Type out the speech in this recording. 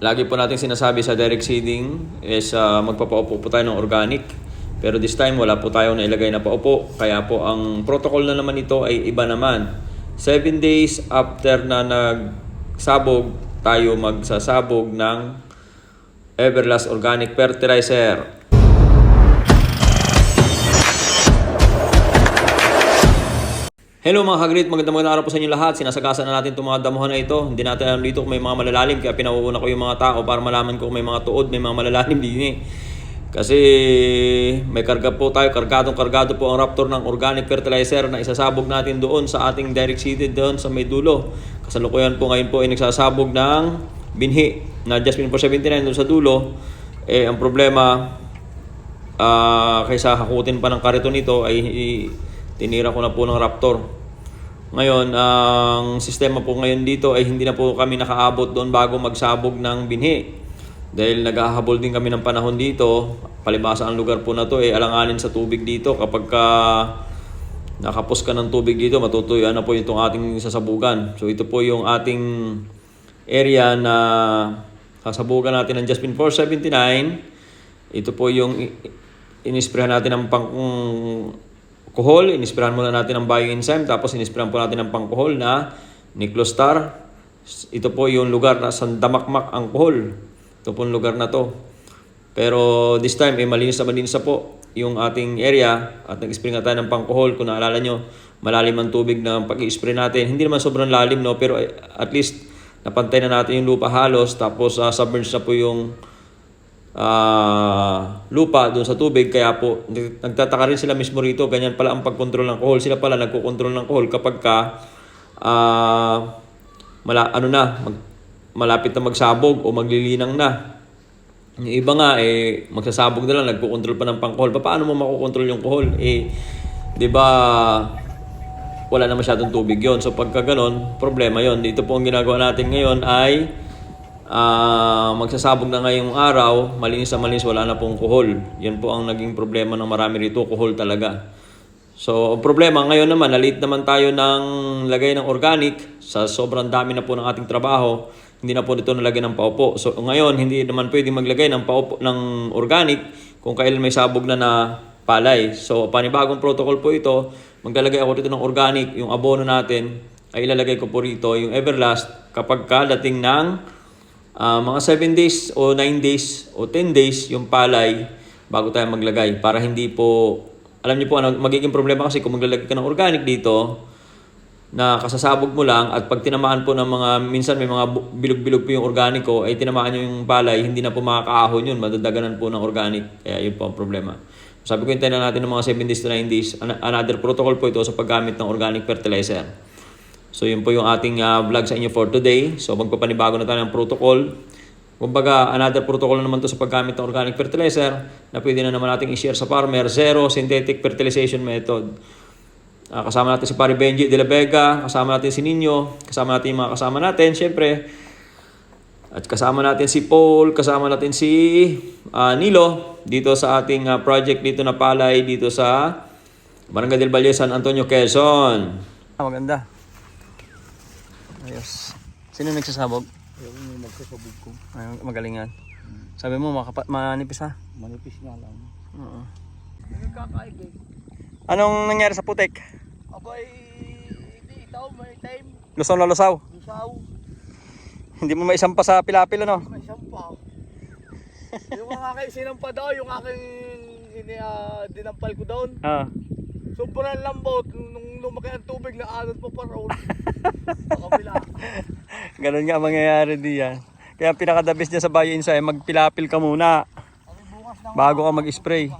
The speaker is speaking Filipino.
lagi po natin sinasabi sa direct seeding is uh, magpapaupo po tayo ng organic. Pero this time wala po tayong nailagay na paupo. Kaya po ang protocol na naman ito ay iba naman. 7 days after na nagsabog, tayo magsasabog ng Everlast Organic Fertilizer. Hello mga kagrit, magandang magandang araw po sa inyo lahat. Sinasagasan na natin itong mga damuhan na ito. Hindi natin alam dito kung may mga malalalim, kaya pinauuna ko yung mga tao para malaman ko kung may mga tuod, may mga malalalim din eh. Kasi may karga po tayo, kargadong kargado po ang Raptor ng organic fertilizer na isasabog natin doon sa ating direct seeded doon sa may dulo. Kasalukuyan po ngayon po ay nagsasabog ng binhi na Jasmine 479 doon sa dulo. Eh, ang problema, Ah, kaysa hakutin pa ng kariton ito ay tinira ko na po ng Raptor. Ngayon, ang sistema po ngayon dito ay hindi na po kami nakaabot doon bago magsabog ng binhi. Dahil naghahabol din kami ng panahon dito, palibasa ang lugar po na to ay alanganin sa tubig dito kapag ka nakapos ka ng tubig dito, matutuyuan na po itong ating sasabugan. So ito po yung ating area na sasabugan natin ng Jasmine 479. Ito po yung i- inisprayan natin ng pang kuhol, inisprayan muna natin ng bioenzyme, tapos inisprayan po natin ng pangkuhol na Niclostar. Ito po yung lugar na sandamakmak ang kuhol. Ito po yung lugar na to. Pero this time, eh, malinis na malinis na po yung ating area at nag-spray nga tayo ng pangkuhol. Kung naalala nyo, malalim ang tubig na pag-spray natin. Hindi naman sobrang lalim, no? pero eh, at least napantay na natin yung lupa halos tapos uh, submerged na po yung ah, lupa doon sa tubig kaya po nag- nagtataka rin sila mismo rito ganyan pala ang pagkontrol ng kohol sila pala nagkokontrol ng kohol kapag ka ah, mala, ano na mag, malapit na magsabog o maglilinang na. Yung iba nga eh magsasabog na lang nagkokontrol pa ng pangkohol pa paano mo makokontrol yung kohol eh 'di ba wala na masyadong tubig yon so pagka ganon problema yon dito po ang ginagawa natin ngayon ay Ah, magsasabog na ngayong araw, malinis na malinis, wala na pong kuhol. Yan po ang naging problema ng marami rito, kuhol talaga. So, problema ngayon naman, nalit naman tayo ng lagay ng organic sa sobrang dami na po ng ating trabaho. Hindi na po dito nalagay ng paupo. So, ngayon, hindi naman pwedeng maglagay ng paupo ng organic kung kailan may sabog na na palay. So, panibagong protocol po ito. Maglalagay ako dito ng organic, yung abono natin, ay ilalagay ko po rito yung Everlast kapag kadating ng Ah, mga 7 days o 9 days o 10 days yung palay bago tayo maglagay para hindi po alam niyo po ano magiging problema kasi kung maglalagay ka ng organic dito na kasasabog mo lang at pag tinamaan po ng mga minsan may mga bilog-bilog po yung organiko ay tinamaan nyo yung palay hindi na po makakaahon yun madadaganan po ng organic. Kaya yun po ang problema. Sabi ko hintayin na natin ng mga 7 days to 9 days An- another protocol po ito sa paggamit ng organic fertilizer So yun po yung ating ah, vlog sa inyo for today. So magpapanibago na tayo ng protocol. Kumbaga, another protocol na naman to sa paggamit ng organic fertilizer na pwede na naman nating i-share sa farmer. Zero synthetic fertilization method. Ah, kasama natin si Pari Benji de la Vega, kasama natin si Nino, kasama natin yung mga kasama natin, syempre. At kasama natin si Paul, kasama natin si ah, Nilo dito sa ating ah, project dito na palay dito sa Barangay del Valle, San Antonio, Quezon. Ah, maganda. Ayos. Sino nagsasabog? Yung magsasabog ko. Ay, magalingan. Sabi mo, makapa- manipis ha? Manipis nga lang. Oo. Nagkakaig eh. Anong nangyari sa putek? Abay, hindi itaw, may time. Lusaw na lusaw. Lusaw, Hindi mo maisampa sa pilapil ano? may sampa. yung mga aking sinampa daw, yung aking ini, ah, dinampal ko doon. Ah. Sobrang lambot, nung lumaki ang tubig na anod pa pa roon. Sa kabila. Ganun nga ang mangyayari diyan. Kaya best niya sa bioenzyme, magpilapil ka muna bago ka mag-spray.